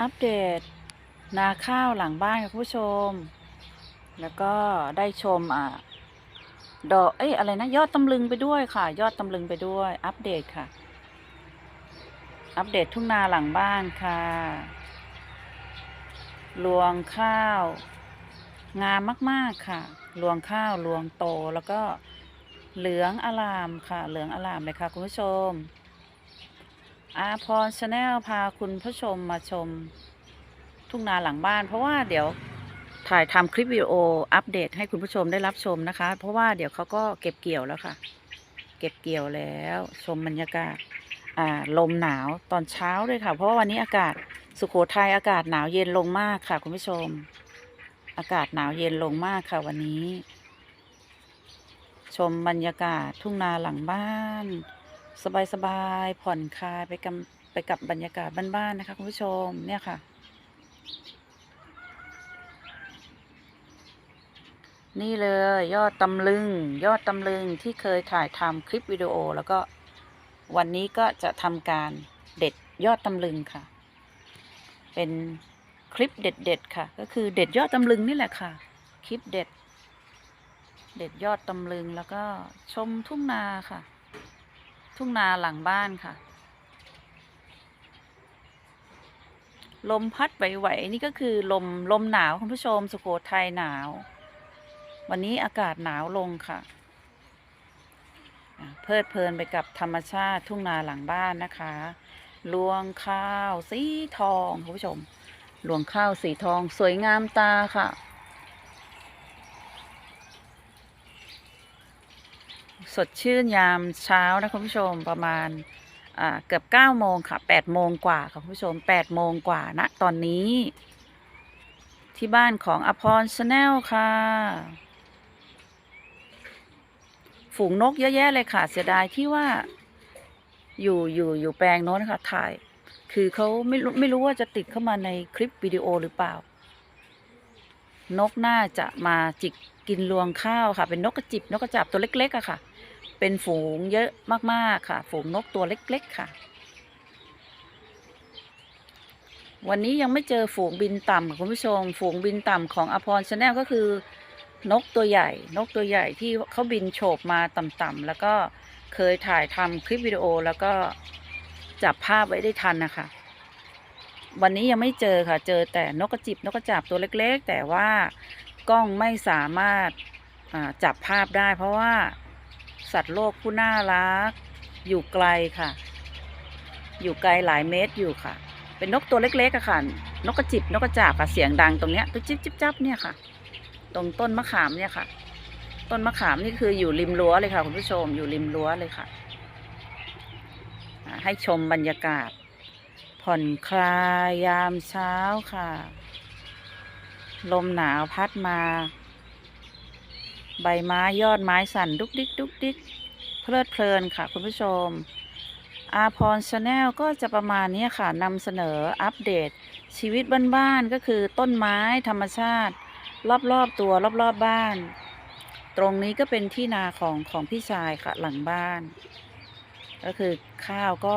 อัปเดต นาข้าวหลังบ้านค่ะผู้ชม แล้วก็ได้ชมอ่าดอกเอ้ยอะไรนะ ยอดตำลึงไปด้วยค่ะ ยอดตำลึงไปด้วย อัปเดตค่ะ อัปเดตทุ่งนาหลังบ้านค่ะรวงข้าว งามมาก ๆ ค่ะรวงข้าวรวงโตแล้วก็เหลืองอลามค่ะ เหลืองอลามเลยค่ะ คุณผู้ชม อาพรชาแนลพาคุณผู้ชมมาชมทุ่งนาหลังบ้าน เพราะว่าเดี๋ยวถ่ายทำคลิปวิดีโออัปเดตให้คุณผู้ชมได้รับชมนะคะ เพราะว่าเดี๋ยวเขาก็เก็บเกี่ยวแล้วค่ะ เก็บเกี่ยวแล้วชมบรรยากาศอ่าลมหนาวตอนเช้าด้วยค่ะ เพราะว่าวันนี้อากาศสุโขทัยอากาศหนาวเย็นลงมากค่ะ คุณผู้ชม อากาศหนาวเย็นลงมากค่ะ วันนี้ ชมบรรยากาศทุ่งนาหลังบ้าน สบายๆผ่อนคลายไปกับไปกับบรรยากาศบ้านๆนะคะ คุณผู้ชมเนี่ยค่ะ นี่เลยยอดตำลึง ยอดตำลึงที่เคยถ่ายทำคลิปวิดีโอ แล้วก็วันนี้ก็จะทำการเด็ดยอดตำลึงค่ะ เป็นคลิปเด็ดๆค่ะ ก็คือเด็ดยอดตำลึงนี่แหละค่ะ คลิปเด็ด เด็ดยอดตำลึงแล้วก็ชมทุ่งนาค่ะ ทุ่งนาหลังบ้านค่ะ ลมพัดไหวๆนี่ก็คือลมลมหนาวคุณผู้ชมสุโขทัยหนาว วันนี้อากาศหนาวลงค่ะอะ เพลิดเพลินไปกับธรรมชาติทุ่งนาหลังบ้านนะคะรวงข้าวสีทองคุณผู้ชมรวงข้าวสีทองสวยงามตาค่ะ สดชื่นยามเช้านะคุณผู้ชมประมาณเกือบเก้าโมงค่ะแปดโมงกว่าค่ะคุณผู้ชมแปดโมงกว่าณตอนนี้ ที่บ้านของอภรชาแนลค่ะ ฝูงนกเยอะแยะเลยค่ะ เสียดายที่ว่า อยู่อยู่อยู่แปลงโน้นค่ะถ่าย คือเขาไม่รู้ไม่รู้ว่าจะติดเข้ามาในคลิปวิดีโอหรือเปล่า นกน่าจะมาจิกกินรวงข้าวค่ะ เป็นนกกระจิบนกกระจับตัวเล็กๆอะค่ะ เป็นฝูงเยอะมากๆค่ะ ฝูงนกตัวเล็ก ๆ ค่ะ วันนี้ยังไม่เจอฝูงบินต่ำคุณผู้ชม ฝูงบินต่ำของอภรชาแนลก็คือนกตัวใหญ่ นกตัวใหญ่ที่เขาบินโฉบมาต่ำๆแล้วก็เคยถ่ายทำคลิปวิดีโอแล้วก็จับภาพไว้ได้ทันนะคะ วันนี้ยังไม่เจอค่ะ เจอแต่นกกระจิบนกกระจาบตัวเล็ก ๆ แต่ว่ากล้องไม่สามารถจับภาพได้ เพราะว่า สัตว์โลกผู้น่ารัก อยู่ไกลค่ะ อยู่ไกลหลายเมตรอยู่ค่ะ เป็นนกตัวเล็กๆอะค่ะ นกกระจิบนกกระจาบค่ะเสียงดังตรงเนี้ยตุ๊จิบจิบจับเนี่ยค่ะ ตรงต้นมะขามเนี่ยค่ะ ต้นมะขามนี่คืออยู่ริมรั้วเลยค่ะคุณผู้ชมอยู่ริมรั้วเลยค่ะ ให้ชมบรรยากาศ ผ่อนคลายยามเช้าค่ะ ลมหนาวพัดมา ใบไม้ยอดไม้สั่นดุกดิกดุกดิกเพลิดเพลินค่ะคุณผู้ชม อาพรชาแนลก็จะประมาณนี้ค่ะนำเสนออัปเดต ชีวิตบ้านๆก็คือต้นไม้ธรรมชาติ รอบๆตัวรอบๆบบ้าน ตรงนี้ก็เป็นที่นาของของพี่ชายค่ะหลังบ้าน ก็คือข้าวก็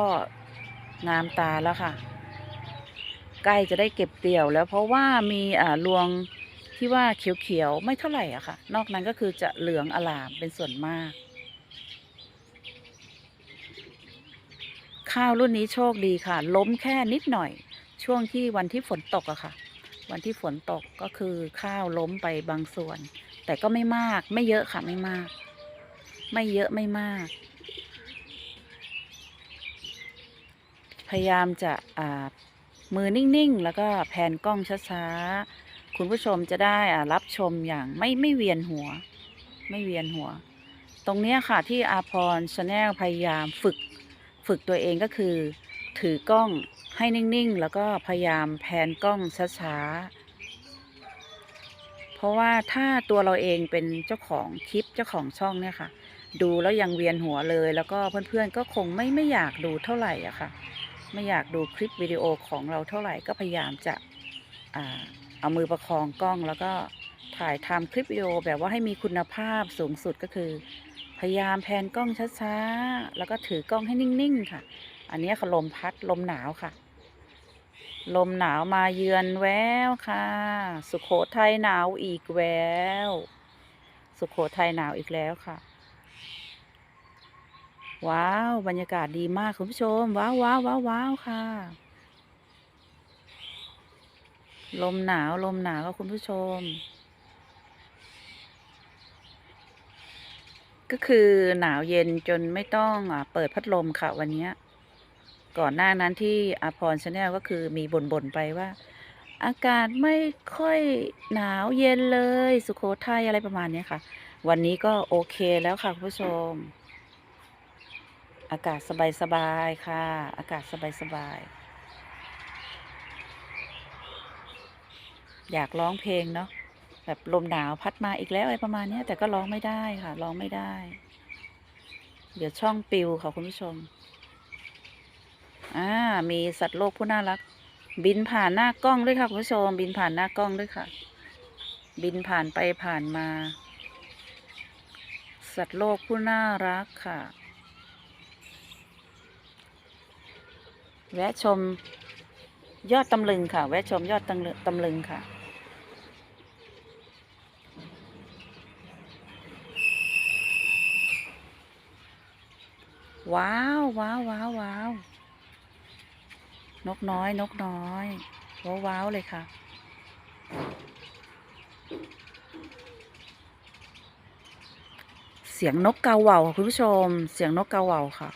งามตาแล้วค่ะ ใกล้จะได้เก็บเกี่ยวแล้วเพราะว่ามีอ่ารวง ที่ว่าเขียวๆ ไม่เท่าไหร่อะค่ะ นอกนั้นก็คือจะเหลืองอลามเป็นส่วนมาก ข้าวรุ่นนี้โชคดีค่ะ ล้มแค่นิดหน่อย ช่วงที่วันที่ฝนตกอะค่ะ วันที่ฝนตกก็คือข้าวล้มไปบางส่วน แต่ก็ไม่มาก ไม่เยอะค่ะไม่มาก ไม่เยอะไม่มาก พยายามจะอ่ามือนิ่งๆ แล้วก็แผนกล้องช้าๆ คุณผู้ชมจะได้อารับชมอย่างไม่ไม่เวียนหัว ไม่เวียนหัว ตรงนี้ค่ะที่อาพรชาแนลพยายามฝึกฝึกตัวเองก็คือ ถือกล้องให้นิ่งๆ แล้วก็พยายามแพนกล้องช้าๆ เพราะว่าถ้าตัวเราเองเป็นเจ้าของคลิปเจ้าของช่องเนี่ยค่ะ ดูแล้วยังเวียนหัวเลย แล้วก็เพื่อนๆก็คงไม่ไม่อยากดูเท่าไหร่อะค่ะ ไม่อยากดูคลิปวิดีโอของเราเท่าไหร่ก็พยายามจะอ่า เอามือประคองกล้องแล้วก็ถ่ายทำคลิปวิดีโอแบบว่าให้มีคุณภาพสูงสุดก็คือ พยายามแพนกล้องช้าๆ แล้วก็ถือกล้องให้นิ่งๆค่ะ อันนี้ค่ะลมพัดลมหนาวค่ะ ลมหนาวมาเยือนแววค่ะ สุขโขทัยหนาวอีกแววสุขโขทัยหนาวอีกแล้วค่ะ ว้าว บรรยากาศดีมากคุณผู้ชม ว้าวว้าวว้าวว้าวค่ะ ลมหนาว ลมหนาวค่ะคุณผู้ชม ก็คือหนาวเย็นจนไม่ต้องอเปิดพัดลมค่ะวันนี้ ก่อนหน้านั้นที่อาพรชาแนลก็คือมีบ่นๆไปว่า อากาศไม่ค่อยหนาวเย็นเลย สุโขทัยอะไรประมาณนี้ค่ะ วันนี้ก็โอเคแล้วค่ะ คุณผู้ชม อากาศสบายๆค่ะ อากาศสบายๆ อยากร้องเพลงเนาะแบบลมหนาวพัดมาอีกแล้วอะไรประมาณเนี้ยแต่ก็ร้องไม่ได้ค่ะ ร้องไม่ได้ เดี๋ยวช่องปิวค่ะคุณผู้ชมอ่ามีสัตว์โลกผู้น่ารัก บินผ่านหน้ากล้องด้วยค่ะคุณผู้ชม บินผ่านหน้ากล้องด้วยค่ะ บินผ่านไปผ่านมา สัตว์โลกผู้น่ารักค่ะ แวะชมยอดตำลึงค่ะ แวะชมยอดตำลึงตำลึงค่ะ ว้าวว้าวว้าวว้าวนกน้อย นกน้อย ว้าวว้าวเลยค่ะ เสียงนกกาเหว่าค่ะคุณผู้ชม เสียงนกกาเหว่าค่ะ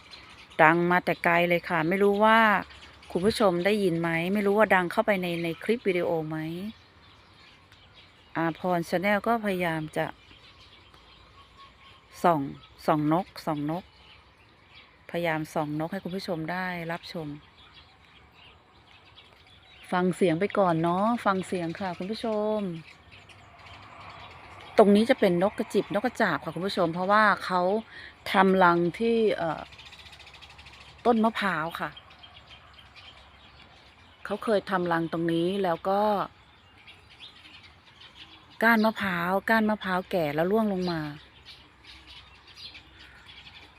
ดังมาแต่ไกลเลยค่ะ ไม่รู้ว่าคุณผู้ชมได้ยินไหม ไม่รู้ว่าดังเข้าไปในในคลิปวิดีโอไหมอาพรชาแนลก็พยายามจะส่องส่องนกส่องนก พยายามส่องนกให้คุณผู้ชมได้รับชม ฟังเสียงไปก่อนเนาะฟังเสียงค่ะ คุณผู้ชม ตรงนี้จะเป็นนกกระจิบนกกระจาบค่ะคุณผู้ชม เพราะว่าเขาทำรังที่ต้นมะพร้าวค่ะเขาเคยทำรังตรงนี้แล้วก็ ก้านมะพร้าวก้านมะพร้าวแก่แล้วร่วงลงมา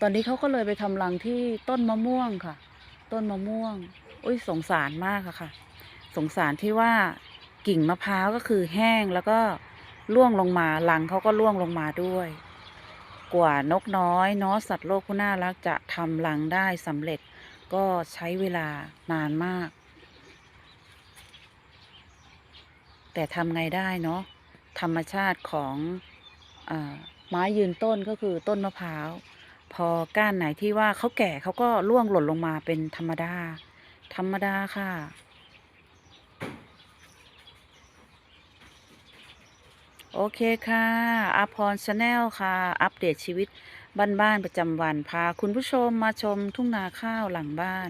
ตอนนี้เขาก็เลยไปทำรังที่ต้นมะม่วงค่ะ ต้นมะม่วง อุ้ยสงสารมากอะค่ะ สงสารที่ว่ากิ่งมะพร้าวก็คือแห้งแล้วก็ร่วงลงมารังเขาก็ร่วงลงมาด้วย กว่านกน้อยเนาะสัตว์โลกผู้น่ารักจะทำรังได้สำเร็จก็ใช้เวลานานมาก แต่ทำไงได้เนาะธรรมชาติของอไม้ยืนต้นก็คือต้นมะพร้าว พอก้านไหนที่ว่าเขาแก่เขาก็ร่วงหล่นลงมาเป็นธรรมดา ธรรมดาค่ะ โอเคค่ะอาพรชาแนลค่ะ อัปเดตชีวิตบ้านๆประจำวัน พาคุณผู้ชมมาชมทุ่งนาข้าวหลังบ้าน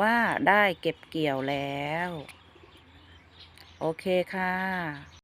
ว่าได้เก็บเกี่ยวแล้ว โอเคค่ะ